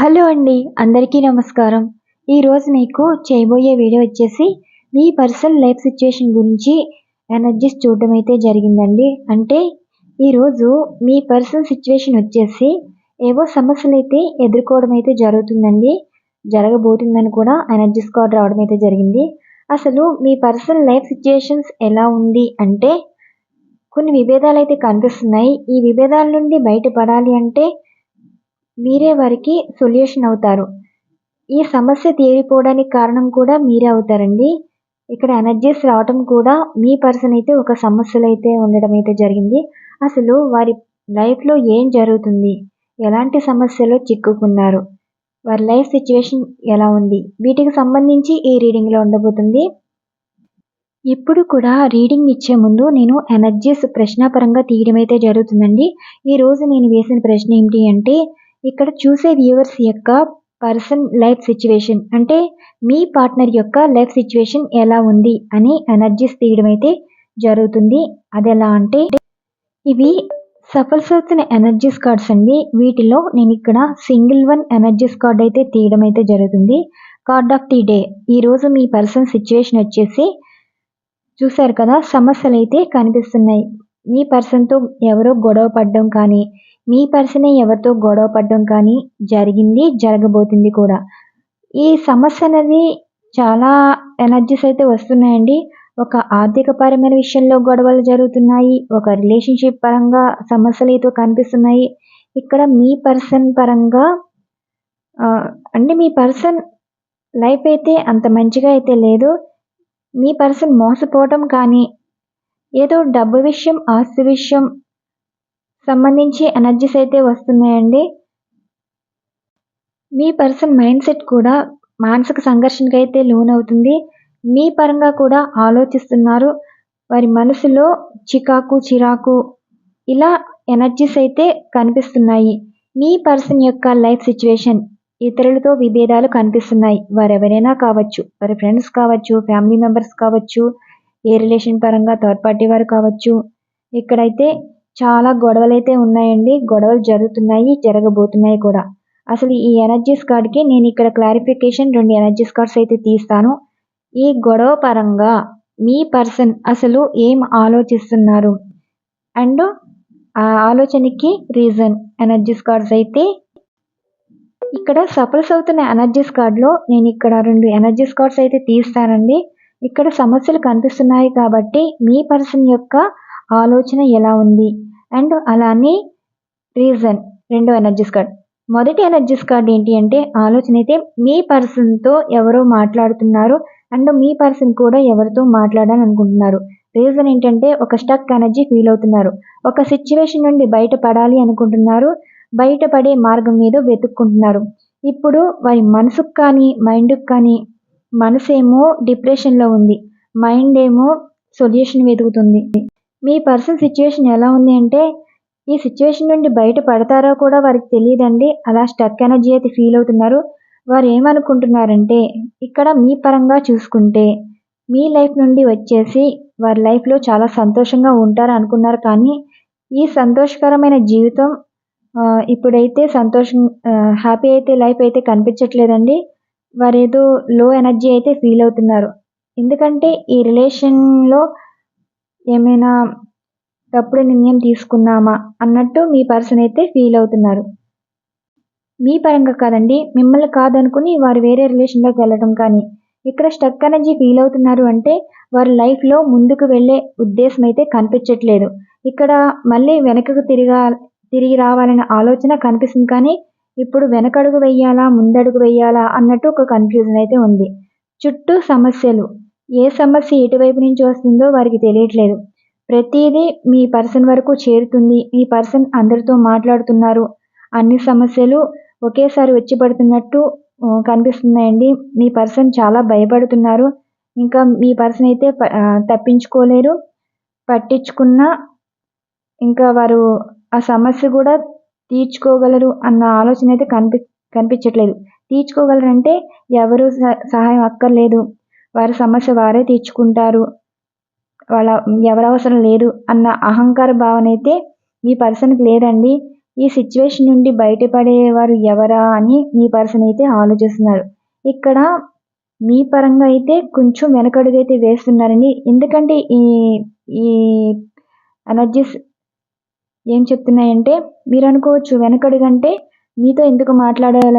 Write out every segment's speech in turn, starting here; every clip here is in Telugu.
హలో అండి అందరికీ నమస్కారం. ఈరోజు మీకు చేయబోయే వీడియో వచ్చేసి మీ పర్సనల్ లైఫ్ సిచ్యువేషన్ గురించి ఎనర్జీస్ చూడడం అయితే జరిగిందండి. అంటే ఈరోజు మీ పర్సనల్ సిచ్యువేషన్ వచ్చేసి ఏవో సమస్యలు అయితే ఎదుర్కోవడం అయితే జరుగుతుందండి. జరగబోతుందని కూడా ఎనర్జీస్ కార్డ్ రావడం అయితే జరిగింది. అసలు మీ పర్సనల్ లైఫ్ సిచ్యువేషన్స్ ఎలా ఉంది అంటే కొన్ని విభేదాలు అయితే కనిపిస్తున్నాయి. ఈ విభేదాల నుండి బయటపడాలి అంటే మీరే వారికి సొల్యూషన్ అవుతారు. ఈ సమస్య తీరిపోవడానికి కారణం కూడా మీరే అవుతారండి. ఇక్కడ ఎనర్జీస్ రావటం కూడా మీ పర్సన్ అయితే ఒక సమస్యలు అయితే ఉండడం అయితే జరిగింది. అసలు వారి లైఫ్లో ఏం జరుగుతుంది? ఎలాంటి సమస్యలో చిక్కుకున్నారు? వారి లైఫ్ సిచ్యువేషన్ ఎలా ఉంది? వీటికి సంబంధించి ఈ రీడింగ్లో ఉండబోతుంది. ఇప్పుడు కూడా రీడింగ్ ఇచ్చే ముందు నేను ఎనర్జీస్ ప్రశ్నాపరంగా తీయడం అయితే జరుగుతుందండి. ఈరోజు నేను వేసిన ప్రశ్న ఏంటి అంటే ఇక్కడ చూసే వ్యూవర్స్ యొక్క పర్సన్ లైఫ్ సిచ్యువేషన్ అంటే మీ పార్ట్నర్ యొక్క లైఫ్ సిచ్యువేషన్ ఎలా ఉంది అని ఎనర్జీస్ తీయడం అయితే జరుగుతుంది. అది ఎలా అంటే ఇవి సఫల్స్ అవుతున్న ఎనర్జీస్ కార్డ్స్ అండి. వీటిలో నేను ఇక్కడ సింగిల్ వన్ ఎనర్జీస్ కార్డ్ అయితే తీయడం అయితే జరుగుతుంది. కార్డ్ ఆఫ్ ది డే ఈరోజు మీ పర్సన్ సిచ్యువేషన్ వచ్చేసి చూశారు కదా సమస్యలు అయితే కనిపిస్తున్నాయి. మీ పర్సన్తో ఎవరో గొడవ పడడం కానీ మీ పర్సనే ఎవరితో గొడవ పడడం కానీ జరిగింది జరగబోతుంది కూడా. ఈ సమస్య అనేది చాలా ఎనర్జీస్ అయితే వస్తున్నాయండి. ఒక ఆర్థికపరమైన విషయంలో గొడవలు జరుగుతున్నాయి ఒక రిలేషన్షిప్ పరంగా సమస్యలు అయితే కనిపిస్తున్నాయి. ఇక్కడ మీ పర్సన్ పరంగా అంటే మీ పర్సన్ లైఫ్ అయితే అంత మంచిగా అయితే లేదు. మీ పర్సన్ మోసపోవటం కానీ ఏదో డబ్బు విషయం ఆస్తి విషయం సంబంధించి ఎనర్జీస్ అయితే వస్తున్నాయండి. మీ పర్సన్ మైండ్ సెట్ కూడా మానసిక సంఘర్షణకి అయితే లోనవుతుంది. మీ పరంగా కూడా ఆలోచిస్తున్నారు. వారి మనసులో చికాకు చిరాకు ఇలా ఎనర్జీస్ అయితే కనిపిస్తున్నాయి. మీ పర్సన్ యొక్క లైఫ్ సిచ్యువేషన్ ఇతరులతో విభేదాలు కనిపిస్తున్నాయి. వారు ఎవరైనా కావచ్చు వారి ఫ్రెండ్స్ కావచ్చు ఫ్యామిలీ మెంబర్స్ కావచ్చు ఏ రిలేషన్ పరంగా థర్డ్ పార్టీ వారు కావచ్చు. ఇక్కడైతే చాలా గొడవలు అయితే ఉన్నాయండి. గొడవలు జరుగుతున్నాయి జరగబోతున్నాయి కూడా. అసలు ఈ ఎనర్జీస్ కార్డ్కి నేను ఇక్కడ క్లారిఫికేషన్ రెండు ఎనర్జీస్ కార్డ్స్ అయితే తీస్తాను. ఈ గొడవ పరంగా మీ పర్సన్ అసలు ఏం ఆలోచిస్తున్నారు? అండ్ ఆ ఆలోచనకి రీజన్ ఎనర్జీస్ కార్డ్స్ అయితే. ఇక్కడ సఫల్స్ అవుతున్న ఎనర్జీస్ కార్డ్లో నేను ఇక్కడ రెండు ఎనర్జీస్ కార్డ్స్ అయితే తీస్తానండి. ఇక్కడ సమస్యలు కనిపిస్తున్నాయి కాబట్టి మీ పర్సన్ యొక్క ఆలోచన ఎలా ఉంది? అండ్ అలానే రీజన్ రెండో ఎనర్జీస్ కార్డ్. మొదటి ఎనర్జీస్ కార్డ్ ఏంటి అంటే ఆలోచన అయితే మీ పర్సన్తో ఎవరో మాట్లాడుతున్నారు అండ్ మీ పర్సన్ కూడా ఎవరితో మాట్లాడాలని అనుకుంటున్నారు. రీజన్ ఏంటంటే ఒక స్టక్ ఎనర్జీ ఫీల్ అవుతున్నారు. ఒక సిచ్యువేషన్ నుండి బయటపడాలి అనుకుంటున్నారు బయటపడే మార్గం మీద వెతుక్కుంటున్నారు. ఇప్పుడు వారి మనసుకు కానీ మైండ్కి కానీ మనసు ఏమో డిప్రెషన్లో ఉంది. మైండ్ ఏమో సొల్యూషన్ వెతుకుతుంది. మీ పర్సన్ సిచ్యువేషన్ ఎలా ఉంది అంటే ఈ సిచ్యువేషన్ నుండి బయట పడతారో కూడా వారికి తెలియదండి. అలా స్టక్ ఎనర్జీ అయితే ఫీల్ అవుతున్నారు. వారు ఏమనుకుంటున్నారంటే ఇక్కడ మీ పరంగా చూసుకుంటే మీ లైఫ్ నుండి వచ్చేసి వారి లైఫ్లో చాలా సంతోషంగా ఉంటారు అనుకున్నారు. కానీ ఈ సంతోషకరమైన జీవితం ఇప్పుడైతే సంతోషం హ్యాపీ అయితే లైఫ్ అయితే కనిపించట్లేదండి. వారు ఏదో లో ఎనర్జీ అయితే ఫీల్ అవుతున్నారు. ఎందుకంటే ఈ రిలేషన్లో ఏమైనా తప్పుడు నిర్ణయం తీసుకున్నామా అన్నట్టు మీ పర్సన్ అయితే ఫీల్ అవుతున్నారు. మీ పరంగా కాదండి మిమ్మల్ని కాదనుకుని వారు వేరే రిలేషన్లోకి వెళ్ళడం కానీ ఇక్కడ స్టక్ అనేది ఫీల్ అవుతున్నారు అంటే వారి లైఫ్లో ముందుకు వెళ్ళే ఉద్దేశం అయితే కనిపించట్లేదు. ఇక్కడ మళ్ళీ వెనకకు తిరిగా తిరిగి రావాలనే ఆలోచన కనిపిస్తుంది కానీ ఇప్పుడు వెనకడుగు వెయ్యాలా ముందడుగు వెయ్యాలా అన్నట్టు ఒక కన్ఫ్యూజన్ అయితే ఉంది. చుట్టూ సమస్యలు ఏ సమస్య ఎటువైపు నుంచి వస్తుందో వారికి తెలియట్లేదు. ప్రతిదీ మీ పర్సన్ వరకు చేరుతుంది. మీ పర్సన్ అందరితో మాట్లాడుతున్నారు. అన్ని సమస్యలు ఒకేసారి వచ్చి పడుతున్నట్టు కనిపిస్తున్నాయండి. మీ పర్సన్ చాలా భయపడుతున్నారు. ఇంకా మీ పర్సన్ అయితే తప్పించుకోలేరు. పట్టించుకున్న ఇంకా వారు ఆ సమస్య కూడా తీర్చుకోగలరు అన్న ఆలోచన అయితే కనిపి కనిపించట్లేదు. తీర్చుకోగలరంటే ఎవరు సహాయం అక్కర్లేదు. వారి సమస్య వారే తీర్చుకుంటారు. వాళ్ళ ఎవరు అవసరం లేదు అన్న అహంకార భావన అయితే మీ పర్సన్కి లేదండి. ఈ సిచ్యువేషన్ నుండి బయటపడేవారు ఎవరా అని మీ పర్సన్ అయితే ఆలోచిస్తున్నారు. ఇక్కడ మీ పరంగా అయితే కొంచెం వెనకడుగైతే వేస్తున్నారండి. ఎందుకంటే ఈ ఈ ఎనర్జీస్ ఏం చెప్తున్నాయంటే మీరు అనుకోవచ్చు వెనకడుగంటే మీతో ఎందుకు మాట్లాడాల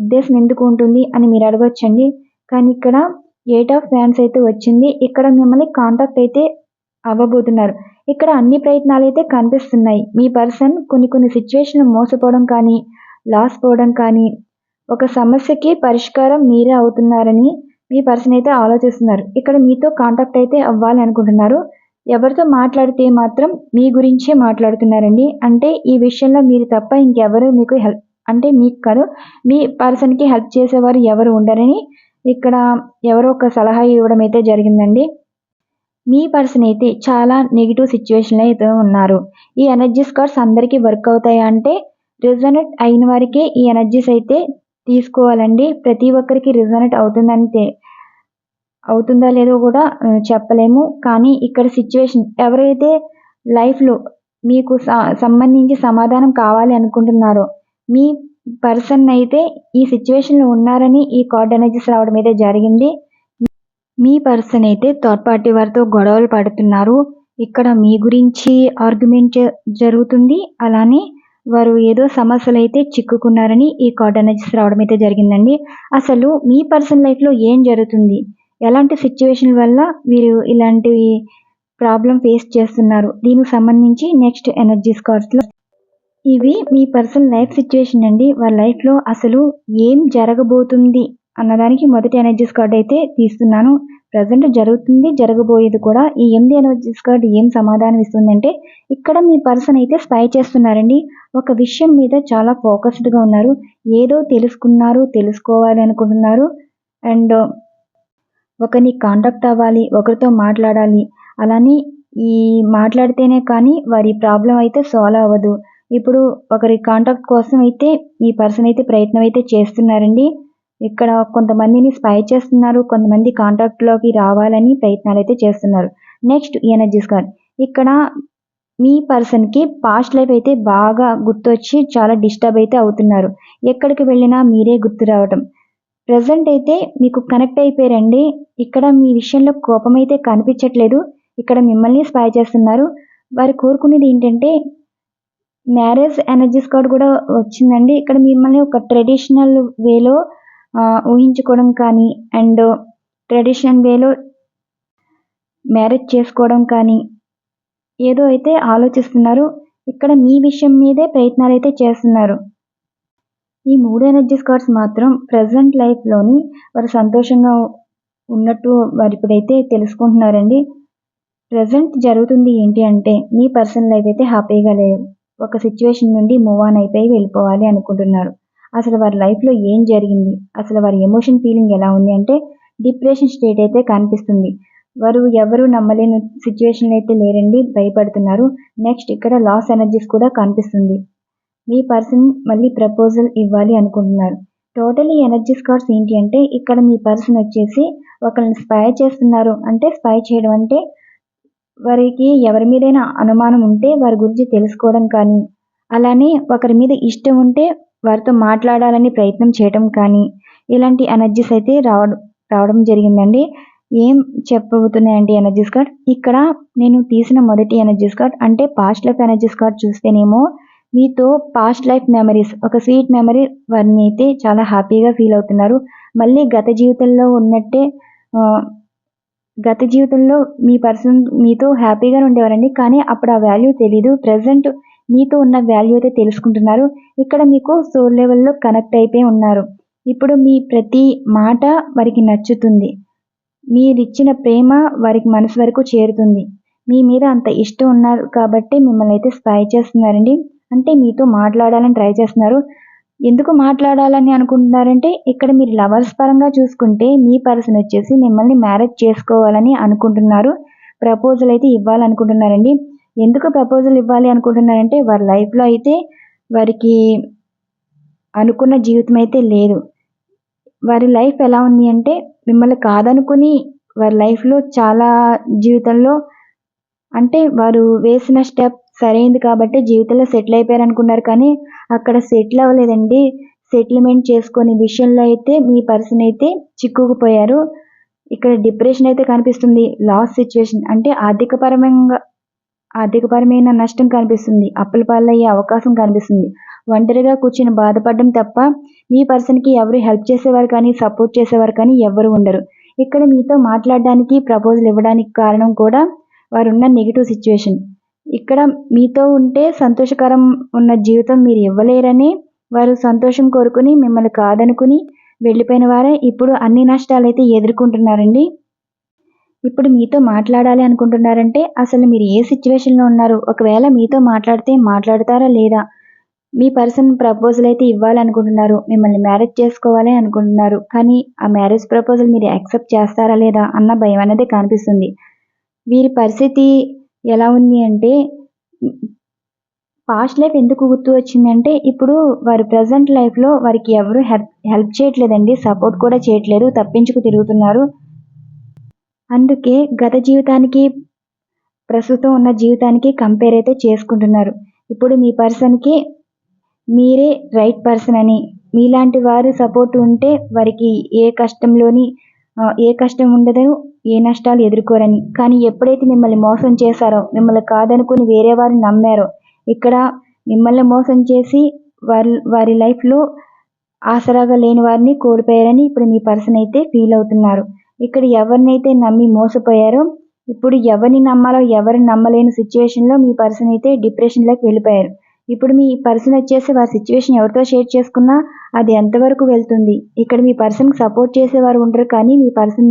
ఉద్దేశం ఎందుకు ఉంటుంది అని మీరు అడగొచ్చండి. కానీ ఇక్కడ ఎయిట్ ఆఫ్ ఫ్యాన్స్ అయితే వచ్చింది. ఇక్కడ మిమ్మల్ని కాంటాక్ట్ అయితే అవ్వబోతున్నారు. ఇక్కడ అన్ని ప్రయత్నాలు అయితే కనిపిస్తున్నాయి. మీ పర్సన్ కొన్ని కొన్ని సిచ్యువేషన్ మోసపోవడం కానీ లాస్ పోవడం కానీ ఒక సమస్యకి పరిష్కారం మీరే అవుతున్నారని మీ పర్సన్ అయితే ఆలోచిస్తున్నారు. ఇక్కడ మీతో కాంటాక్ట్ అయితే అవ్వాలి అనుకుంటున్నారు. ఎవరితో మాట్లాడితే మాత్రం మీ గురించే మాట్లాడుతున్నారండి. అంటే ఈ విషయంలో మీరు తప్ప ఇంకెవరు మీకు హెల్ప్ అంటే మీకు కాదు మీ పర్సన్కి హెల్ప్ చేసేవారు ఎవరు ఉండరని ఇక్కడ ఎవరో ఒక సలహా ఇవ్వడం అయితే జరిగిందండి. మీ పర్సన్ అయితే చాలా నెగిటివ్ సిచ్యువేషన్లో అయితే ఉన్నారు. ఈ ఎనర్జీస్ కార్డ్స్ అందరికీ వర్క్ అవుతాయి అంటే రిజనెట్ అయిన వారికే ఈ ఎనర్జీస్ అయితే తీసుకోవాలండి. ప్రతి ఒక్కరికి రిజనెట్ అవుతుందంటే అవుతుందా లేదో కూడా చెప్పలేము. కానీ ఇక్కడ సిచ్యువేషన్ ఎవరైతే లైఫ్లో మీకు సంబంధించి సమాధానం కావాలి అనుకుంటున్నారో మీ పర్సన్ అయితే ఈ సిచ్యువేషన్లో ఉన్నారని ఈ కార్డ్ ఎనర్జీస్ రావడం అయితే జరిగింది. మీ పర్సన్ అయితే థర్డ్ పార్టీ వారితో గొడవలు పడుతున్నారు. ఇక్కడ మీ గురించి ఆర్గ్యుమెంట్ జరుగుతుంది. అలానే వారు ఏదో సమస్యలు అయితే చిక్కుకున్నారని ఈ కార్డ్ ఎనర్జీస్ రావడం అయితే జరిగిందండి. అసలు మీ పర్సన్ లైఫ్లో ఏం జరుగుతుంది? ఎలాంటి సిచ్యువేషన్ వల్ల వీరు ఇలాంటి ప్రాబ్లం ఫేస్ చేస్తున్నారు? దీనికి సంబంధించి నెక్స్ట్ ఎనర్జీస్ కార్డ్స్లో ఇవి మీ పర్సన్ లైఫ్ సిచ్యువేషన్ అండి. వారి లైఫ్లో అసలు ఏం జరగబోతుంది అన్నదానికి మొదటి ఎనర్జీస్ కార్డ్ అయితే తీస్తున్నాను. ప్రజెంట్ జరుగుతుంది జరగబోయేది కూడా ఈ ఎనిమిది ఎనర్జీస్ కార్డ్ ఏం సమాధానం ఇస్తుందంటే ఇక్కడ మీ పర్సన్ అయితే స్పై చేస్తున్నారండి. ఒక విషయం మీద చాలా ఫోకస్డ్గా ఉన్నారు. ఏదో తెలుసుకున్నారు తెలుసుకోవాలి అనుకుంటున్నారు. అండ్ ఒకరిని కాంటాక్ట్ అవ్వాలి ఒకరితో మాట్లాడాలి. అలానే ఈ మాట్లాడితేనే కానీ వారి ప్రాబ్లం అయితే సాల్వ్ అవ్వదు. ఇప్పుడు ఒకరి కాంటాక్ట్ కోసం అయితే మీ పర్సన్ అయితే ప్రయత్నం అయితే చేస్తున్నారండి. ఇక్కడ కొంతమందిని స్పై చేస్తున్నారు కొంతమంది కాంటాక్ట్లోకి రావాలని ప్రయత్నాలు అయితే చేస్తున్నారు. నెక్స్ట్ ఎనర్జీస్ కార్డ్ ఇక్కడ మీ పర్సన్కి పాస్ట్ లైఫ్ అయితే బాగా గుర్తొచ్చి చాలా డిస్టర్బ్ అయితే అవుతున్నారు. ఎక్కడికి వెళ్ళినా మీరే గుర్తు రావటం. ప్రజెంట్ అయితే మీకు కనెక్ట్ అయిపోయారండి. ఇక్కడ మీ విషయంలో కోపం అయితే కనిపించట్లేదు. ఇక్కడ మిమ్మల్ని స్పై చేస్తున్నారు. వారు కోరుకునేది ఏంటంటే మ్యారేజ్ ఎనర్జీస్ కార్డ్ కూడా వచ్చిందండి. ఇక్కడ మిమ్మల్ని ఒక ట్రెడిషనల్ వేలో ఊహించుకోవడం కానీ అండ్ ట్రెడిషనల్ వేలో మ్యారేజ్ చేసుకోవడం కానీ ఏదో అయితే ఆలోచిస్తున్నారు. ఇక్కడ మీ విషయం మీదే ప్రయత్నాలు అయితే చేస్తున్నారు. ఈ మూడు ఎనర్జీస్ కార్డ్స్ మాత్రం ప్రజెంట్ లైఫ్లోని వారు సంతోషంగా ఉన్నట్టు వారు ఇప్పుడైతే తెలుసుకుంటున్నారండి. ప్రజెంట్ జరుగుతుంది ఏంటి అంటే మీ పర్సనల్ లైఫ్ అయితే హ్యాపీగా లేవు. ఒక సిచ్యువేషన్ నుండి మూవ్ ఆన్ అయిపోయి వెళ్ళిపోవాలి అనుకుంటున్నారు. అసలు వారి లైఫ్లో ఏం జరిగింది? అసలు వారి ఎమోషన్ ఫీలింగ్ ఎలా ఉంది అంటే డిప్రెషన్ స్టేట్ అయితే కనిపిస్తుంది. వారు ఎవరు నమ్మలేని సిచ్యువేషన్లో అయితే లేరండి భయపడుతున్నారు. నెక్స్ట్ ఇక్కడ లాస్ ఎనర్జీస్ కూడా కనిపిస్తుంది. మీ పర్సన్ మళ్ళీ ప్రపోజల్ ఇవ్వాలి అనుకుంటున్నారు. టోటల్ ఎనర్జీస్ కార్డ్స్ ఏంటి అంటే ఇక్కడ మీ పర్సన్ వచ్చేసి ఒకరిని స్పై చేస్తున్నారు. అంటే స్పై చేయడం అంటే వారికి ఎవరి మీదైనా అనుమానం ఉంటే వారి గురించి తెలుసుకోవడం కానీ అలానే ఒకరి మీద ఇష్టం ఉంటే వారితో మాట్లాడాలని ప్రయత్నం చేయడం కానీ ఇలాంటి ఎనర్జీస్ అయితే రావడం రావడం జరిగిందండి. ఏం చెప్పబోతున్నాయండి ఎనర్జీస్ కార్డ్ ఇక్కడ నేను తీసిన మొదటి ఎనర్జీస్ కార్డ్ అంటే పాస్ట్ లైఫ్ ఎనర్జీస్ కార్డ్ చూస్తేనేమో మీతో పాస్ట్ లైఫ్ మెమరీస్ ఒక స్వీట్ మెమరీ వారిని అయితే చాలా హ్యాపీగా ఫీల్ అవుతున్నారు. మళ్ళీ గత జీవితంలో ఉన్నట్టే గత జీవితంలో మీ పర్సన్ మీతో హ్యాపీగా ఉండేవారండి. కానీ అప్పుడు ఆ వాల్యూ తెలీదు. ప్రజెంట్ మీతో ఉన్న వాల్యూ అయితే తెలుసుకుంటున్నారు. ఇక్కడ మీకు సోల్ లెవెల్లో కనెక్ట్ అయిపోయి ఉన్నారు. ఇప్పుడు మీ ప్రతి మాట వారికి నచ్చుతుంది. మీరిచ్చిన ప్రేమ వారికి మనసు వరకు చేరుతుంది. మీ మీద అంత ఇష్టం ఉన్నారు కాబట్టి మిమ్మల్ని అయితే స్పై చేస్తున్నారండి. అంటే మీతో మాట్లాడాలని ట్రై చేస్తున్నారు. ఎందుకు మాట్లాడాలని అనుకుంటున్నారంటే ఇక్కడ మీరు లవర్స్ పరంగా చూసుకుంటే మీ పర్సన్ వచ్చేసి మిమ్మల్ని మ్యారేజ్ చేసుకోవాలని అనుకుంటున్నారు. ప్రపోజల్ అయితే ఇవ్వాలనుకుంటున్నారండి. ఎందుకు ప్రపోజల్ ఇవ్వాలి అనుకుంటున్నారంటే వారి లైఫ్లో అయితే వారికి అనుకున్న జీవితం అయితే లేదు. వారి లైఫ్ ఎలా ఉంది అంటే మిమ్మల్ని కాదనుకుని వారి లైఫ్లో చాలా జీవితంలో అంటే వారు వేసిన స్టెప్ సరైంది కాబట్టి జీవితంలో సెటిల్ అయిపోయారు అనుకున్నారు కానీ అక్కడ సెటిల్ అవ్వలేదండి. సెటిల్మెంట్ చేసుకునే విషయంలో అయితే మీ పర్సన్ అయితే చిక్కుకుపోయారు. ఇక్కడ డిప్రెషన్ అయితే కనిపిస్తుంది. లాస్ సిచ్యువేషన్ అంటే ఆర్థికపరమైన ఆర్థికపరమైన నష్టం కనిపిస్తుంది. అప్పుల పాలయ్యే అవకాశం కనిపిస్తుంది. ఒంటరిగా కూర్చుని బాధపడడం తప్ప మీ పర్సన్కి ఎవరు హెల్ప్ చేసేవారు కానీ సపోర్ట్ చేసేవారు కానీ ఎవరు ఉండరు. ఇక్కడ మీతో మాట్లాడడానికి ప్రపోజల్ ఇవ్వడానికి కారణం కూడా వారు ఉన్న నెగిటివ్ సిచ్యువేషన్ ఇక్కడ మీతో ఉంటే సంతోషకరం ఉన్న జీవితం మీరు ఇవ్వలేరని వారు సంతోషం కోరుకుని మిమ్మల్ని కాదనుకుని వెళ్ళిపోయిన వారే ఇప్పుడు అన్ని నష్టాలు అయితే ఎదుర్కొంటున్నారండి. ఇప్పుడు మీతో మాట్లాడాలి అనుకుంటున్నారంటే అసలు మీరు ఏ సిచ్యువేషన్లో ఉన్నారు? ఒకవేళ మీతో మాట్లాడితే మాట్లాడతారా లేదా? మీ పర్సన్ ప్రపోజల్ అయితే ఇవ్వాలనుకుంటున్నారు మిమ్మల్ని మ్యారేజ్ చేసుకోవాలి అనుకుంటున్నారు కానీ ఆ మ్యారేజ్ ప్రపోజల్ మీరు యాక్సెప్ట్ చేస్తారా లేదా అన్న భయం అనేది కనిపిస్తుంది. వీరి పరిస్థితి ఎలా ఉంది అంటే పాస్ట్ లైఫ్ ఎందుకు గుర్తు వచ్చిందంటే ఇప్పుడు వారి ప్రజెంట్ లైఫ్లో వారికి ఎవరు హెల్ప్ హెల్ప్ చేయట్లేదండి సపోర్ట్ కూడా చేయట్లేదు తప్పించుకు తిరుగుతున్నారు. అందుకే గత జీవితానికి ప్రస్తుతం ఉన్న జీవితానికి కంపేర్ అయితే చేసుకుంటున్నారు. ఇప్పుడు మీ పర్సన్కి మీరే రైట్ పర్సన్ అని మీలాంటి వారు సపోర్ట్ ఉంటే వారికి ఏ కష్టంలోని ఏ కష్టం ఉండదు ఏ నష్టాలు ఎదుర్కోరని. కానీ ఎప్పుడైతే మిమ్మల్ని మోసం చేశారో మిమ్మల్ని కాదనుకుని వేరే వారిని నమ్మారో ఇక్కడ మిమ్మల్ని మోసం చేసి వారి వారి లైఫ్లో ఆసరాగా లేని వారిని కోల్పోయారని ఇప్పుడు మీ పర్సన్ అయితే ఫీల్ అవుతున్నారు. ఇక్కడ ఎవరినైతే నమ్మి మోసపోయారో ఇప్పుడు ఎవరిని నమ్మాలో ఎవరిని నమ్మలేని సిచ్యువేషన్లో మీ పర్సన్ అయితే డిప్రెషన్లోకి వెళ్ళిపోయారు. ఇప్పుడు మీ పర్సన్ వచ్చేసి వారి సిచ్యువేషన్ ఎవరితో షేర్ చేసుకున్నా అది ఎంతవరకు వెళ్తుంది? ఇక్కడ మీ పర్సన్కి సపోర్ట్ చేసేవారు ఉండరు కానీ మీ పర్సన్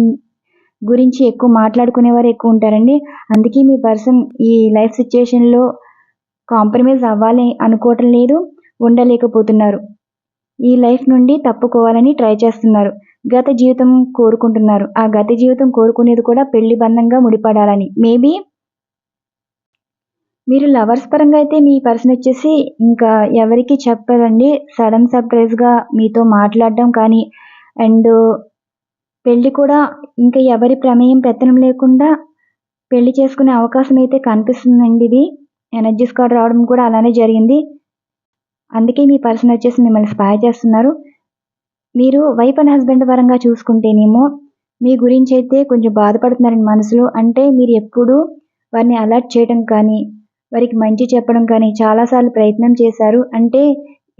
గురించి ఎక్కువ మాట్లాడుకునేవారు ఎక్కువ ఉంటారండి. అందుకే మీ పర్సన్ ఈ లైఫ్ సిచ్యుయేషన్లో కాంప్రమైజ్ అవ్వాలి అనుకోవటం లేదు ఉండలేకపోతున్నారు. ఈ లైఫ్ నుండి తప్పుకోవాలని ట్రై చేస్తున్నారు. గత జీవితం కోరుకుంటున్నారు. ఆ గత జీవితం కోరుకునేది కూడా పెళ్ళి బంధంగా ముడిపడాలని. మేబీ మీరు లవర్స్ పరంగా అయితే మీ పర్సన్ వచ్చేసి ఇంకా ఎవరికి చెప్పదండి సడన్ సర్ప్రైజ్గా మీతో మాట్లాడడం కానీ అండ్ పెళ్ళి కూడా ఇంకా ఎవరి ప్రమేయం పెత్తనం లేకుండా పెళ్ళి చేసుకునే అవకాశం అయితే కనిపిస్తుందండి ఇది. ఎనర్జీ స్కాడ్ రావడం కూడా అలానే జరిగింది. అందుకే మీ పర్సన్ వచ్చేసి మిమ్మల్ని స్పాయ్ చేస్తున్నారు. మీరు వైఫ్ అండ్ హస్బెండ్ పరంగా చూసుకుంటేనేమో మీ గురించి అయితే కొంచెం బాధపడుతున్నారండి మనసులో. అంటే మీరు ఎప్పుడు వారిని అలర్ట్ చేయడం కానీ వారికి మంచి చెప్పడం కానీ చాలాసార్లు ప్రయత్నం చేశారు. అంటే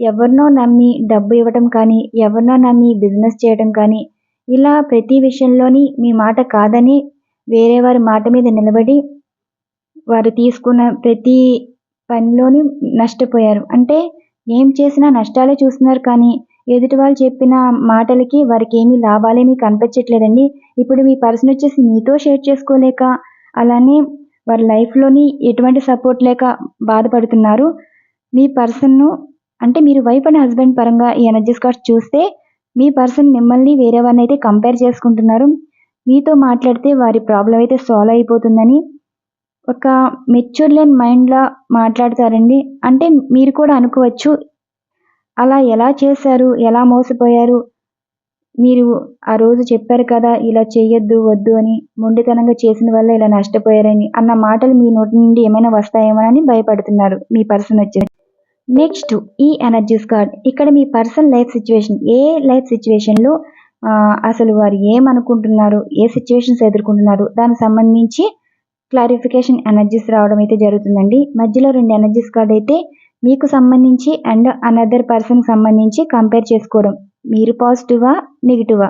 ఎవరినో నమ్మి డబ్బు ఇవ్వడం కానీ ఎవరినో నమ్మి బిజినెస్ చేయడం కానీ ఇలా ప్రతి విషయంలోని మీ మాట కాదని వేరే వారి మాట మీద నిలబడి వారు తీసుకున్న ప్రతి పనిలోని నష్టపోయారు. అంటే ఏం చేసినా నష్టాలే చూస్తున్నారు కానీ ఎదుటి వాళ్ళు చెప్పిన మాటలకి వారికి ఏమీ లాభాలేమీ కనిపించట్లేదండి ఇప్పుడు మీ పర్సన్ వచ్చేసి మీతో షేర్ చేసుకోలేక అలానే వారి లైఫ్లోని ఎటువంటి సపోర్ట్ లేక బాధపడుతున్నారు. మీ పర్సన్ను అంటే మీరు వైఫ్ అండ్ హస్బెండ్ పరంగా ఈ ఎనర్జీస్ కార్డ్స్ చూస్తే మీ పర్సన్ మిమ్మల్ని వేరే వారిని అయితే కంపేర్ చేసుకుంటున్నారు. మీతో మాట్లాడితే వారి ప్రాబ్లం అయితే సాల్వ్ అయిపోతుందని ఒక మెచ్యూర్ లేని మైండ్లా మాట్లాడతారండి. అంటే మీరు కూడా అనుకోవచ్చు అలా ఎలా చేశారు ఎలా మోసపోయారు మీరు ఆ రోజు చెప్పారు కదా ఇలా చేయొద్దు వద్దు అని మొండితనంగా చేసిన వల్ల ఇలా నష్టపోయారని అన్న మాటలు మీ నోటి నుండి ఏమైనా వస్తాయేమోనని భయపడుతున్నారు మీ పర్సన్ వచ్చేసి. నెక్స్ట్ ఈ ఎనర్జీస్ కార్డ్ ఇక్కడ మీ పర్సన్ లైఫ్ సిచ్యువేషన్ ఏ లైఫ్ సిచ్యువేషన్లో అసలు వారు ఏమనుకుంటున్నారు ఏ సిచ్యువేషన్స్ ఎదుర్కొంటున్నారు దానికి సంబంధించి క్లారిఫికేషన్ ఎనర్జీస్ రావడం అయితే జరుగుతుందండి. మధ్యలో రెండు ఎనర్జీస్ కార్డ్ అయితే మీకు సంబంధించి అండ్ అనదర్ పర్సన్ సంబంధించి కంపేర్ చేసుకోవడం. మీరు పాజిటివా నెగిటివా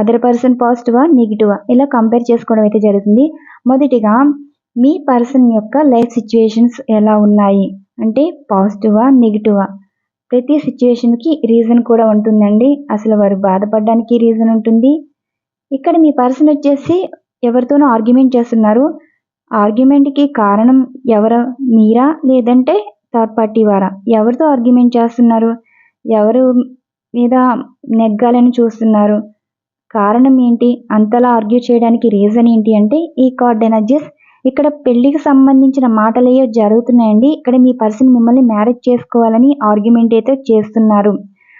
అదర్ పర్సన్ పాజిటివా నెగిటివా ఇలా కంపేర్ చేసుకోవడం అయితే జరుగుతుంది. మొదటిగా మీ పర్సన్ యొక్క లైఫ్ సిచ్యువేషన్స్ ఎలా ఉన్నాయి? అంటే పాజిటివా నెగిటివా? ప్రతి సిచ్యువేషన్కి రీజన్ కూడా ఉంటుందండి. అసలు వారు బాధపడడానికి రీజన్ ఉంటుంది. ఇక్కడ మీ పర్సన్ వచ్చేసి ఎవరితోనో ఆర్గ్యుమెంట్ చేస్తున్నారు. ఆర్గ్యుమెంట్కి కారణం ఎవరు మీరా? లేదంటే థర్డ్ పార్టీ వారా? ఎవరితో ఆర్గ్యుమెంట్ చేస్తున్నారు? ఎవరు మీద నెగ్గాలని చూస్తున్నారు? కారణం ఏంటి? అంతలా ఆర్గ్యూ చేయడానికి రీజన్ ఏంటి అంటే ఈ కార్డ్ ఎనర్జీస్ ఇక్కడ పెళ్ళికి సంబంధించిన మాటలయ్యో జరుగుతున్నాయండి. ఇక్కడ మీ పర్సన్ మిమ్మల్ని మ్యారేజ్ చేసుకోవాలని ఆర్గ్యుమెంట్ అయితే చేస్తున్నారు.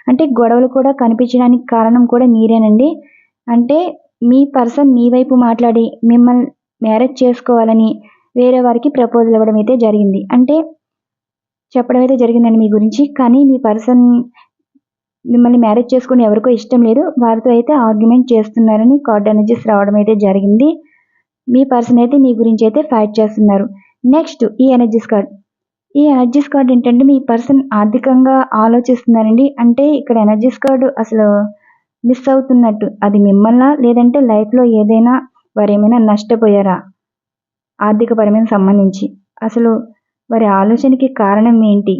అంటే గొడవలు కూడా కనిపించడానికి కారణం కూడా మీరేనండి. అంటే మీ పర్సన్ మీ వైపు మాట్లాడి మిమ్మల్ని మ్యారేజ్ చేసుకోవాలని వేరే వారికి ప్రపోజల్ ఇవ్వడం అయితే జరిగింది. అంటే చెప్పడం అయితే జరిగిందండి మీ గురించి. కానీ మీ పర్సన్ మిమ్మల్ని మ్యారేజ్ చేసుకుని ఎవరికో ఇష్టం లేదు. వారితో అయితే ఆర్గ్యుమెంట్ చేస్తున్నారని కార్డ్ ఎనర్జీస్ రావడం అయితే జరిగింది. మీ పర్సన్ అయితే మీ గురించి అయితే ఫైట్ చేస్తున్నారు. నెక్స్ట్ ఈ ఎనర్జీస్ కార్డ్ ఈ ఎనర్జీస్ కార్డ్ ఏంటంటే మీ పర్సన్ ఆర్థికంగా ఆలోచిస్తున్నారండి. అంటే ఇక్కడ ఎనర్జీస్ కార్డు అసలు మిస్ అవుతున్నట్టు. అది మిమ్మల్ని లేదంటే లైఫ్లో ఏదైనా వారు ఏమైనా నష్టపోయారా? ఆర్థికపరమైన సంబంధించి. అసలు వారి ఆలోచనకి కారణం ఏంటి?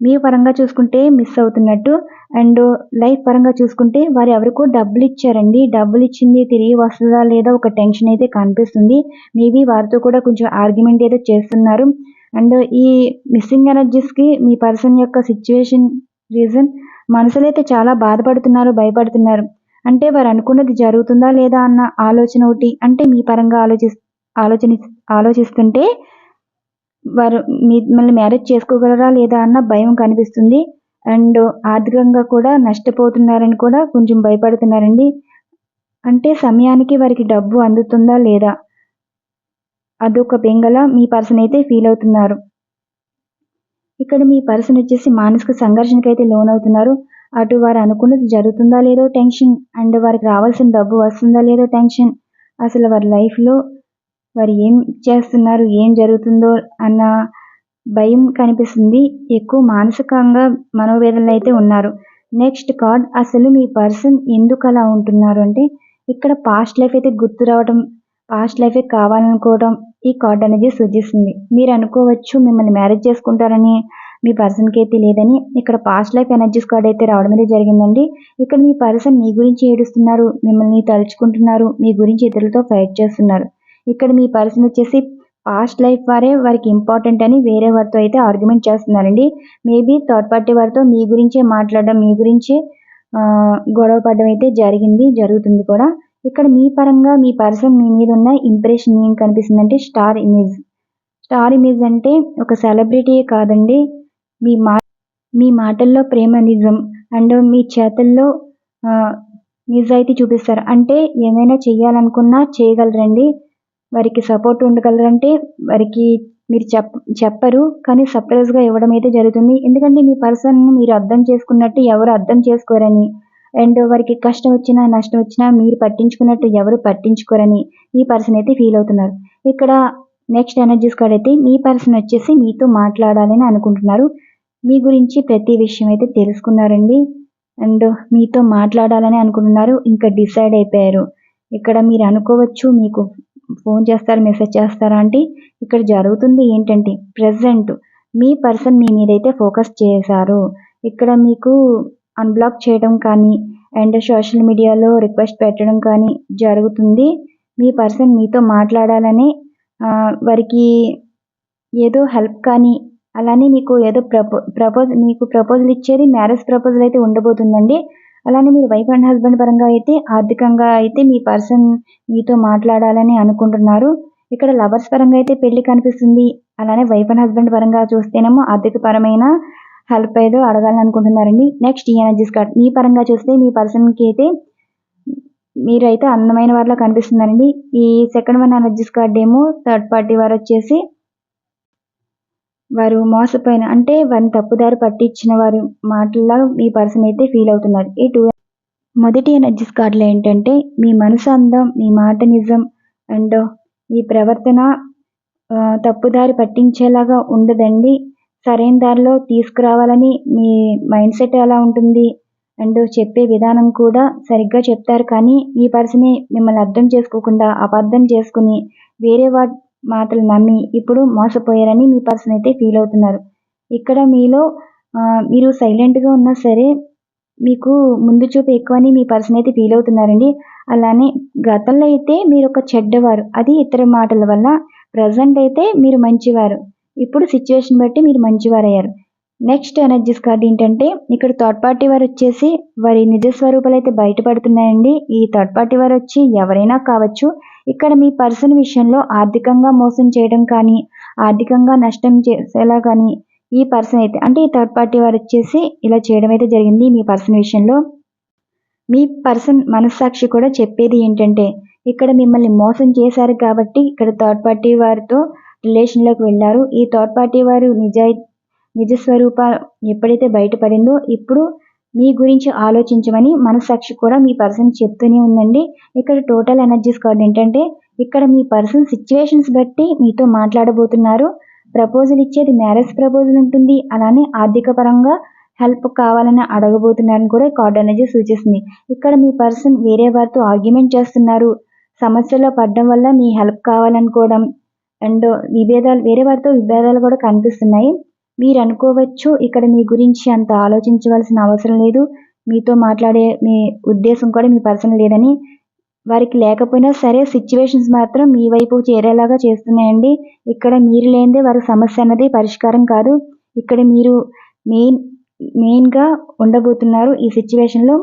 మీ పరంగా చూసుకుంటే మిస్ అవుతున్నట్టు. అండ్ లైఫ్ పరంగా చూసుకుంటే వారు ఎవరికో డబ్బులు ఇచ్చారండి. డబ్బులు ఇచ్చింది తిరిగి వస్తుందా లేదా ఒక టెన్షన్ అయితే కనిపిస్తుంది. మేబీ వారితో కూడా కొంచెం ఆర్గ్యుమెంట్ ఏదో చేస్తున్నారు. అండ్ ఈ మిస్సింగ్ ఎనర్జీస్కి మీ పర్సన్ యొక్క సిచ్యువేషన్ రీజన్ మనసులో అయితే చాలా బాధపడుతున్నారు భయపడుతున్నారు. అంటే వారు అనుకున్నది జరుగుతుందా లేదా అన్న ఆలోచన ఒకటి. అంటే మీ పరంగా ఆలోచి ఆలోచన ఆలోచిస్తుంటే వారు మిమ్మల్ని మ్యారేజ్ చేసుకోగలరా లేదా అన్న భయం కనిపిస్తుంది. అండ్ ఆర్థికంగా కూడా నష్టపోతున్నారని కూడా కొంచెం భయపడుతున్నారండి. అంటే సమయానికి వారికి డబ్బు అందుతుందా లేదా? అదొక బెంగల మీ పర్సన్ అయితే ఫీల్ అవుతున్నారు. ఇక్కడ మీ పర్సన్ వచ్చేసి మానసిక సంఘర్షణకి అయితే లోన్ అవుతున్నారు. అటు వారు అనుకున్నది జరుగుతుందా లేదో టెన్షన్. అండ్ వారికి రావాల్సిన డబ్బు వస్తుందా లేదో టెన్షన్. అసలు వారి లైఫ్లో వారు ఏం చేస్తున్నారు ఏం జరుగుతుందో అన్న భయం కనిపిస్తుంది. ఎక్కువ మానసికంగా మనోవేదనలు అయితే ఉన్నారు. నెక్స్ట్ కార్డ్ అసలు మీ పర్సన్ ఎందుకు అలా ఉంటున్నారు? అంటే ఇక్కడ పాస్ట్ లైఫ్ అయితే గుర్తు రావడం పాస్ట్ లైఫే కావాలనుకోవడం ఈ కార్డ్ అనేది సూచిస్తుంది. మీరు అనుకోవచ్చు మిమ్మల్ని మ్యారేజ్ చేసుకుంటారని మీ పర్సన్కి అయితే లేదని ఇక్కడ పాస్ట్ లైఫ్ ఎనర్జీస్ కార్డ్ అయితే రావడం అయితే జరిగిందండి. ఇక్కడ మీ పర్సన్ మీ గురించి ఏడుస్తున్నారు మిమ్మల్ని తలుచుకుంటున్నారు మీ గురించి ఇతరులతో ఫైట్ చేస్తున్నారు. ఇక్కడ మీ పర్సన్ వచ్చేసి పాస్ట్ లైఫ్ వారే వారికి ఇంపార్టెంట్ అని వేరే వారితో అయితే ఆర్గ్యుమెంట్ చేస్తున్నారండి. మేబీ థర్డ్ పార్టీ వారితో మీ గురించే మాట్లాడడం మీ గురించే గొడవ పడడం అయితే జరిగింది జరుగుతుంది కూడా. ఇక్కడ మీ పరంగా మీ పర్సన్ మీ మీద ఉన్న ఇంప్రెషన్ ఏం కనిపిస్తుందంటే స్టార్ ఇమేజ్ స్టార్ ఇమేజ్ అంటే ఒక సెలబ్రిటీయే కాదండి. మీ మా మీ మాటల్లో ప్రేమ నిజం అండ్ మీ చేతల్లో నిజాయితీ చూపిస్తారు. అంటే ఏమైనా చేయాలనుకున్నా చేయగలరండి. వారికి సపోర్ట్ ఉండగలరంటే వారికి మీరు చెప్ చెప్పరు కానీ సర్ప్రైజ్గా ఇవ్వడం అయితే జరుగుతుంది. ఎందుకంటే మీ పర్సన్ని మీరు అర్థం చేసుకున్నట్టు ఎవరు అర్థం చేసుకోరని అండ్ వారికి కష్టం వచ్చినా నష్టం వచ్చినా మీరు పట్టించుకున్నట్టు ఎవరు పట్టించుకోరని ఈ పర్సన్ అయితే ఫీల్ అవుతున్నారు. ఇక్కడ నెక్స్ట్ ఎనర్జీస్ కార్డ్ అయితే మీ పర్సన్ వచ్చేసి మీతో మాట్లాడాలని అనుకుంటున్నారు. మీ గురించి ప్రతి విషయం అయితే తెలుసుకున్నారండి. అండ్ మీతో మాట్లాడాలని అనుకుంటున్నారు. ఇంకా డిసైడ్ అయిపోయారు. ఇక్కడ మీరు అనుకోవచ్చు మీకు ఫోన్ చేస్తారు మెసేజ్ చేస్తారా అంటే ఇక్కడ జరుగుతుంది ఏంటంటే ప్రజెంట్ మీ పర్సన్ మీ మీద అయితే ఫోకస్ చేశారు. ఇక్కడ మీకు అన్బ్లాక్ చేయడం కానీ అండ్ సోషల్ మీడియాలో రిక్వెస్ట్ పెట్టడం కానీ జరుగుతుంది. మీ పర్సన్ మీతో మాట్లాడాలని వారికి ఏదో హెల్ప్ కానీ అలానే మీకు ఏదో ప్రపో ప్రపోజ్ మీకు ప్రపోజల్ ఇచ్చేది మ్యారేజ్ ప్రపోజల్ అయితే ఉండబోతుందండి. అలానే మీరు వైఫ్ అండ్ హస్బెండ్ పరంగా అయితే ఆర్థికంగా అయితే మీ పర్సన్ మీతో మాట్లాడాలని అనుకుంటున్నారు. ఇక్కడ లవర్స్ పరంగా అయితే పెళ్ళి కనిపిస్తుంది. అలానే వైఫ్ అండ్ హస్బెండ్ పరంగా చూస్తేనేమో ఆర్థిక పరమైన హెల్ప్ ఏదో అడగాలని అనుకుంటున్నారండి. నెక్స్ట్ ఈ ఎనర్జీస్ కార్డ్ మీ పరంగా చూస్తే మీ పర్సన్కి అయితే మీరైతే అందమైన వారిలా కనిపిస్తున్నారండి ఈ సెకండ్ వన్ ఎనర్జీస్ కార్డ్ ఏమో థర్డ్ పార్టీ వారు వచ్చేసి వారు మోసపోయిన అంటే వారిని తప్పుదారి పట్టించిన వారి మాటల్లో మీ పర్సన్ అయితే ఫీల్ అవుతున్నారు. ఈ టూ మొదటి ఎనర్జీస్ కార్డులు ఏంటంటే మీ మనసు అందం మీ మాట నిజం అండ్ మీ ప్రవర్తన తప్పుదారి పట్టించేలాగా ఉండదండి. సరైన దారిలో తీసుకురావాలని మీ మైండ్ సెట్ ఎలా ఉంటుంది అండ్ చెప్పే విధానం కూడా సరిగ్గా చెప్తారు. కానీ మీ పర్సనే మిమ్మల్ని అర్థం చేసుకోకుండా అబద్ధం చేసుకుని వేరే వా మాటలు నమ్మి ఇప్పుడు మోసపోయారని మీ పర్సన్ అయితే ఫీల్ అవుతున్నారు. ఇక్కడ మీలో మీరు సైలెంట్గా ఉన్నా సరే మీకు ముందు చూపు ఎక్కువని మీ పర్సన్ అయితే ఫీల్ అవుతున్నారండి. అలానే గతంలో అయితే మీరు ఒక చెడ్డవారు. అది ఇతర మాటల వల్ల ప్రజెంట్ అయితే మీరు మంచివారు. ఇప్పుడు సిచ్యువేషన్ బట్టి మీరు మంచివారయ్యారు. నెక్స్ట్ ఎనర్జీస్ కార్డ్ ఏంటంటే ఇక్కడ థర్డ్ పార్టీ వారు వచ్చేసి వారి నిజ స్వరూపాలు అయితే బయటపడుతున్నాయండి. ఈ థర్డ్ పార్టీ వారు వచ్చి ఎవరైనా కావచ్చు ఇక్కడ మీ పర్సన్ విషయంలో ఆర్థికంగా మోసం చేయడం కానీ ఆర్థికంగా నష్టం చేసేలా కానీ ఈ పర్సన్ అయితే అంటే ఈ థర్డ్ పార్టీ వారు వచ్చేసి ఇలా చేయడం అయితే జరిగింది మీ పర్సన్ విషయంలో. మీ పర్సన్ మనస్సాక్షి కూడా చెప్పేది ఏంటంటే ఇక్కడ మిమ్మల్ని మోసం చేశారు కాబట్టి ఇక్కడ థర్డ్ పార్టీ వారితో రిలేషన్లోకి వెళ్ళారు. ఈ థర్డ్ పార్టీ వారు నిజాయి నిజస్వరూప ఎప్పుడైతే బయటపడిందో ఇప్పుడు మీ గురించి ఆలోచించమని మనస్సాక్షి కూడా మీ పర్సన్ చెప్తూనే ఉందండి. ఇక్కడ టోటల్ ఎనర్జీస్ కార్డ్ ఏంటంటే ఇక్కడ మీ పర్సన్ సిచ్యువేషన్స్ బట్టి మీతో మాట్లాడబోతున్నారు. ప్రపోజల్ ఇచ్చేది మ్యారేజ్ ప్రపోజల్ ఉంటుంది. అలానే ఆర్థిక పరంగా హెల్ప్ కావాలని అడగబోతున్నారని కూడా కార్డ్ అనేది సూచిస్తుంది. ఇక్కడ మీ పర్సన్ వేరే వారితో ఆర్గ్యుమెంట్ చేస్తున్నారు. సమస్యలో పడడం వల్ల మీ హెల్ప్ కావాలనుకోవడం అండ్ విభేదాలు వేరే వారితో విభేదాలు కూడా కనిపిస్తున్నాయి. మీరు అనుకోవచ్చు ఇక్కడ మీ గురించి అంత ఆలోచించవలసిన అవసరం లేదు. మీతో మాట్లాడే మీ ఉద్దేశం కూడా మీ పర్సన్ లేదని. వారికి లేకపోయినా సరే సిచ్యువేషన్స్ మాత్రం మీ వైపు చేరేలాగా చేస్తున్నాయండి. ఇక్కడ మీరు లేనిదే వారి సమస్య అన్నది పరిష్కారం కాదు. ఇక్కడ మీరు మెయిన్ మెయిన్గా ఉండబోతున్నారు ఈ సిచ్యువేషన్లో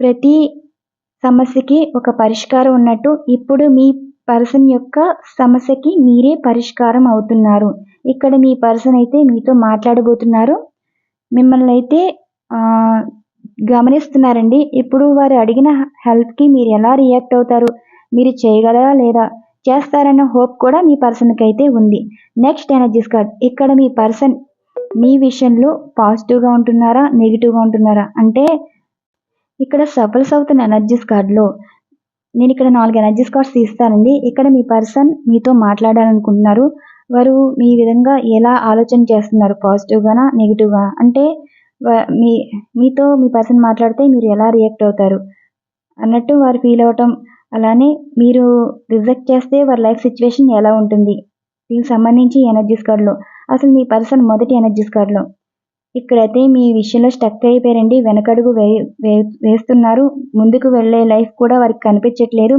ప్రతి సమస్యకి ఒక పరిష్కారం ఉన్నట్టు ఇప్పుడు మీ పర్సన్ యొక్క సమస్యకి మీరే పరిష్కారం అవుతున్నారు. ఇక్కడ మీ పర్సన్ అయితే మీతో మాట్లాడబోతున్నారు. మిమ్మల్ని అయితే గమనిస్తున్నారండి. ఇప్పుడు వారు అడిగిన హెల్ప్కి మీరు ఎలా రియాక్ట్ అవుతారు? మీరు చేయగలరా లేదా? చేస్తారన్న హోప్ కూడా మీ పర్సన్కి అయితే ఉంది. Next energies card. ఇక్కడ మీ పర్సన్ మీ విషయంలో పాజిటివ్గా ఉంటున్నారా? నెగిటివ్గా ఉంటున్నారా? అంటే ఇక్కడ సఫల్స్ అవుతున్న ఎనర్జీస్ కార్డ్లో నేను ఇక్కడ నాలుగు ఎనర్జీస్ కార్డ్స్ తీస్తానండి. ఇక్కడ మీ పర్సన్ మీతో మాట్లాడాలనుకుంటున్నారు. వారు మీ విధంగా ఎలా ఆలోచన చేస్తున్నారు? పాజిటివ్గానా నెగిటివ్గా అంటే మీ మీతో మీ పర్సన్ మాట్లాడితే మీరు ఎలా రియాక్ట్ అవుతారు? అన్నట్టు వారు ఫీల్ అవటం అలానే మీరు రిజెక్ట్ చేస్తే వారి లైఫ్ సిచ్యువేషన్ ఎలా ఉంటుంది? దీనికి సంబంధించి ఎనర్జీస్ కార్డులో అసలు మీ పర్సన్ మొదటి ఎనర్జీస్ కార్డులో ఇక్కడైతే మీ విషయంలో స్టక్ అయిపోయారండి. వెనకడుగు వే వేస్తున్నారు. ముందుకు వెళ్ళే లైఫ్ కూడా వారికి కనిపించట్లేదు.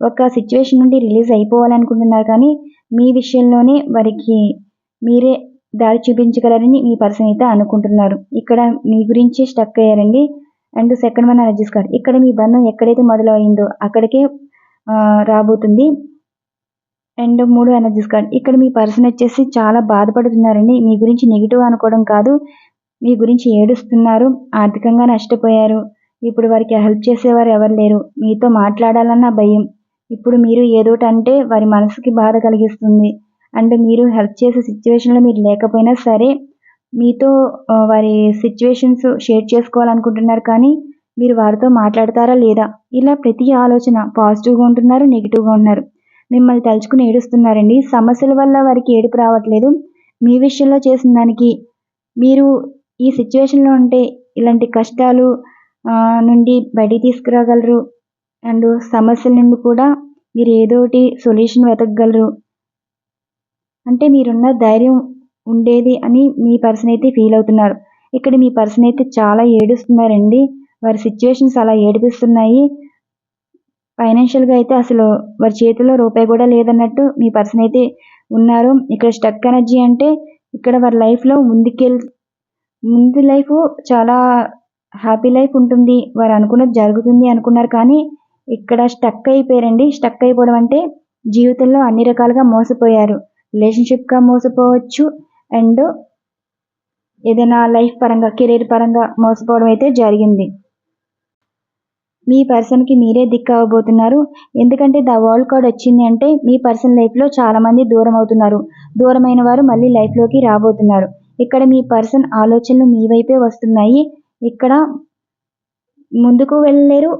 ఒక సిచ్యువేషన్ నుండి రిలీజ్ అయిపోవాలనుకుంటున్నారు కానీ మీ విషయంలోనే వారికి మీరే దారి చూపించగలరని మీ పర్సన్ అయితే అనుకుంటున్నారు. ఇక్కడ మీ గురించి స్టక్ అయ్యారండి. And second one energies card ఇక్కడ మీ బంధం ఎక్కడైతే మొదలైందో అక్కడికే రాబోతుంది. అండ్ మూడు ఎనర్జీస్ కార్డ్ ఇక్కడ మీ పర్సన్ వచ్చేసి చాలా బాధపడుతున్నారండి. మీ గురించి నెగిటివ్ అనుకోవడం కాదు. మీ గురించి ఏడుస్తున్నారు. ఆర్థికంగా నష్టపోయారు. ఇప్పుడు వారికి హెల్ప్ చేసేవారు ఎవరు లేరు. మీతో మాట్లాడాలన్న భయం. ఇప్పుడు మీరు ఏదోటి అంటే వారి మనసుకి బాధ కలిగిస్తుంది. అండ్ మీరు హెల్ప్ చేసే సిచ్యువేషన్లో మీరు లేకపోయినా సరే మీతో వారి సిచ్యువేషన్స్ షేర్ చేసుకోవాలనుకుంటున్నారు కానీ మీరు వారితో మాట్లాడతారా లేదా? ఇలా ప్రతి ఆలోచన పాజిటివ్గా ఉంటున్నారు నెగిటివ్గా ఉన్నారు మిమ్మల్ని తలుచుకుని ఏడుస్తున్నారండి. సమస్యల వల్ల వారికి ఏడుపు రావట్లేదు. మీ విషయంలో చేసిన దానికి మీరు ఈ సిచ్యువేషన్లో ఉంటే ఇలాంటి కష్టాలు నుండి బయటికి తీసుకురాగలరు. అండ్ సమస్యల నుండి కూడా మీరు ఏదో ఒకటి సొల్యూషన్ వెతకగలరు. అంటే మీరున్న ధైర్యం ఉండేది అని మీ పర్సన్ అయితే ఫీల్ అవుతున్నారు. ఇక్కడ మీ పర్సన్ అయితే చాలా ఏడుస్తున్నారండి. వారి సిచ్యువేషన్స్ అలా ఏడిపిస్తున్నాయి. ఫైనాన్షియల్గా అయితే అసలు వారి చేతిలో రూపాయి కూడా లేదన్నట్టు మీ పర్సన్ అయితే ఉన్నారు. ఇక్కడ స్టక్ ఎనర్జీ అంటే ఇక్కడ వారి లైఫ్లో ముందుకెళ్ ముందు లైఫ్ చాలా హ్యాపీ లైఫ్ ఉంటుంది. వారు అనుకున్నది జరుగుతుంది అనుకున్నారు కానీ ఇక్కడ స్టక్ అయిపోయారండి. స్టక్ అయిపోవడం అంటే జీవితంలో అన్ని రకాలుగా మోసపోయారు. రిలేషన్షిప్గా మోసపోవచ్చు. అండ్ ఏదైనా లైఫ్ పరంగా కెరీర్ పరంగా మోసపోవడం అయితే జరిగింది. మీ పర్సన్కి మీరే దిక్కు అవ్వబోతున్నారు. ఎందుకంటే ద వరల్డ్ కార్డ్ వచ్చింది అంటే మీ పర్సన్ లైఫ్లో చాలామంది దూరం అవుతున్నారు. దూరమైన వారు మళ్ళీ లైఫ్లోకి రాబోతున్నారు. ఇక్కడ మీ పర్సన్ ఆలోచనలు మీ వైపే వస్తున్నాయి. ఇక్కడ ముందుకు వెళ్ళలేరు.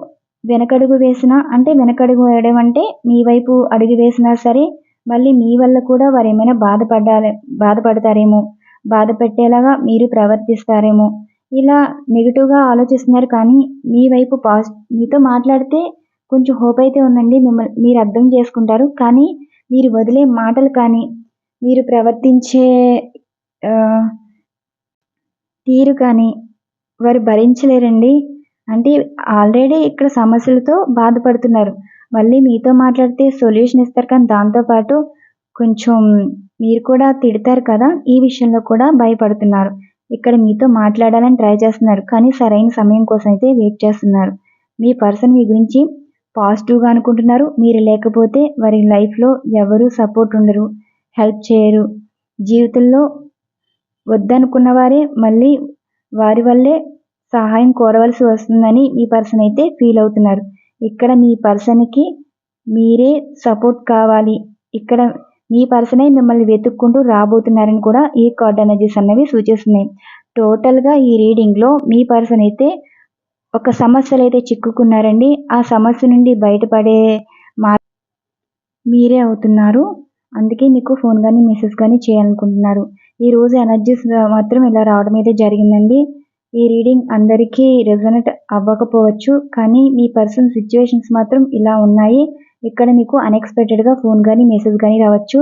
వెనకడుగు వేసినా అంటే వెనకడుగు వేయడం అంటే మీ వైపు అడుగు వేసినా సరే మళ్ళీ మీ వల్ల కూడా వారు ఏమైనా బాధపడాలి బాధపడతారేమో. బాధ పెట్టేలాగా మీరు ప్రవర్తిస్తారేమో. ఇలా నెగిటివ్గా ఆలోచిస్తున్నారు కానీ మీ వైపు పాజిటివ్ మీతో మాట్లాడితే కొంచెం హోప్ అయితే ఉందండి మిమ్మల్ని మీరు అర్థం చేసుకుంటారు. కానీ మీరు వదిలే మాటలు కానీ మీరు ప్రవర్తించే తీరు కానీ వారు భరించలేరండి. అంటే ఆల్రెడీ ఇక్కడ సమస్యలతో బాధపడుతున్నారు. మళ్ళీ మీతో మాట్లాడితే సొల్యూషన్ ఇస్తారు కానీ దాంతోపాటు కొంచెం మీరు కూడా తిడతారు కదా ఈ విషయంలో కూడా భయపడుతున్నారు. ఇక్కడ మీతో మాట్లాడాలని ట్రై చేస్తున్నారు కానీ సరైన సమయం కోసం అయితే వెయిట్ చేస్తున్నారు. మీ పర్సన్ మీ గురించి పాజిటివ్గా అనుకుంటున్నారు. మీరు లేకపోతే వారి లైఫ్లో ఎవరు సపోర్ట్ ఉండరు హెల్ప్ చేయరు. జీవితంలో వద్దనుకున్న వారే మళ్ళీ వారి వల్లే సహాయం కోరవలసి వస్తుందని మీ పర్సన్ అయితే ఫీల్ అవుతున్నారు. ఇక్కడ మీ పర్సన్కి మీరే సపోర్ట్ కావాలి. ఇక్కడ మీ పర్సనే మిమ్మల్ని వెతుక్కుంటూ రాబోతున్నారని కూడా ఈ కార్డ్ ఎనర్జీస్ అనేవి సూచిస్తున్నాయి. టోటల్గా ఈ రీడింగ్లో మీ పర్సన్ అయితే ఒక సమస్యలు అయితే చిక్కుకున్నారండి. ఆ సమస్య నుండి బయటపడే మా మీరే అవుతున్నారు. అందుకే మీకు ఫోన్ కానీ మెసేజ్ కానీ చేయాలనుకుంటున్నారు. ఈరోజు ఎనర్జీస్ మాత్రం ఇలా రావడం అయితే జరిగిందండి. ఈ రీడింగ్ అందరికీ రెజనెట్ అవ్వకపోవచ్చు కానీ మీ పర్సన్ సిచ్యువేషన్స్ మాత్రం ఇలా ఉన్నాయి. ఇక్కడ మీకు అన్ఎక్స్పెక్టెడ్గా ఫోన్ కానీ మెసేజ్ కానీ రావచ్చు.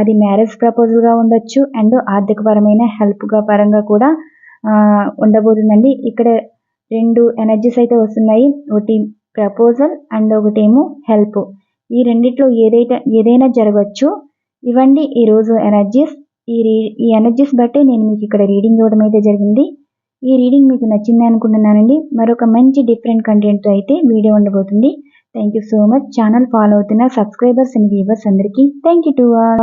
అది మ్యారేజ్ ప్రపోజల్గా ఉండొచ్చు అండ్ ఆర్థికపరమైన హెల్ప్గా పరంగా కూడా ఉండబోతుందండి. ఇక్కడ రెండు ఎనర్జీస్ అయితే వస్తున్నాయి. ఒకటి ప్రపోజల్ అండ్ ఒకటేమో హెల్ప్. ఈ రెండిట్లో ఏదైతే ఏదైనా జరగవచ్చు ఇవ్వండి ఈరోజు ఎనర్జీస్. ఈ రీ ఈ ఎనర్జీస్ బట్టే నేను మీకు ఇక్కడ రీడింగ్ ఇవ్వడం అయితే జరిగింది. ఈ రీడింగ్ మీకు నచ్చింది అనుకుంటున్నానండి. మరొక మంచి డిఫరెంట్ కంటెంట్తో అయితే వీడియో ఉండబోతుంది. Thank you so much channel follow అవుతున్న సబ్స్క్రైబర్స్ అండ్ వ్యూవర్స్ అందరికీ థ్యాంక్ యూ టు ఆల్